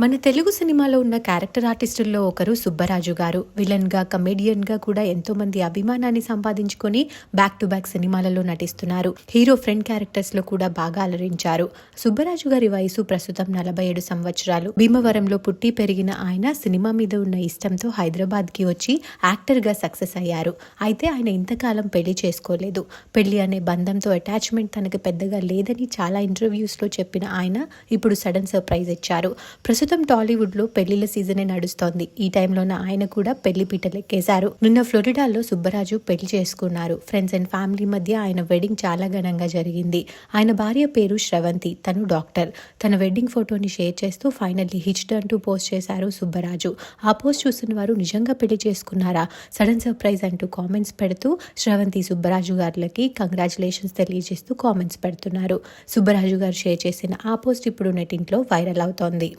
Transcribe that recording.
మన తెలుగు సినిమాలో ఉన్న క్యారెక్టర్ ఆర్టిస్టుల్లో ఒకరు సుబ్బరాజు గారు. విలన్గా కమెడియన్గా కూడా ఎంతోమంది అభిమానాన్ని సంపాదించుకొని బ్యాక్ టు బ్యాక్ సినిమాలలో నటిస్తున్నారు. హీరో ఫ్రెండ్ క్యారెక్టర్స్లో కూడా బాగా అలరించారు. సుబ్బరాజు గారి వయసు ప్రస్తుతం నలభై ఏడు సంవత్సరాలు. భీమవరంలో పుట్టి పెరిగిన ఆయన సినిమా మీద ఉన్న ఇష్టంతో హైదరాబాద్కి వచ్చి యాక్టర్గా సక్సెస్ అయ్యారు. అయితే ఆయన ఇంతకాలం పెళ్ళి చేసుకోలేదు. పెళ్ళి అనే బంధంతో అటాచ్మెంట్ తనకు పెద్దగా లేదని చాలా ఇంటర్వ్యూస్లో చెప్పిన ఆయన ఇప్పుడు సడన్ సర్ప్రైజ్ ఇచ్చారు. ప్రస్తుతం టాలీవుడ్లో పెళ్ళిళ్ళ సీజనే నడుస్తోంది. ఈ టైంలోన ఆయన కూడా పెళ్ళి పీటలెక్కేశారు. నిన్న ఫ్లోరిడాలో సుబ్బరాజు పెళ్ళి చేసుకున్నారు. ఫ్రెండ్స్ అండ్ ఫ్యామిలీ మధ్య ఆయన వెడ్డింగ్ చాలా ఘనంగా జరిగింది. ఆయన భార్య పేరు శ్రవంతి తను డాక్టర్. తన వెడ్డింగ్ ఫోటోని షేర్ చేస్తూ ఫైనల్లీ హిచ్డ్ అంటూ పోస్ట్ చేశారు సుబ్బరాజు. ఆ పోస్ట్ చూసిన వారు నిజంగా పెళ్ళి చేసుకున్నారా? సడన్ సర్ప్రైజ్ అంటూ కామెంట్స్ పెడుతూ శ్రవంతి సుబ్బరాజు గారులకి కంగ్రాచులేషన్స్ తెలియజేస్తూ కామెంట్స్ పెడుతున్నారు. సుబ్బరాజు గారు షేర్ చేసిన ఆ పోస్ట్ ఇప్పుడు నెటింట్లో వైరల్ అవుతోంది.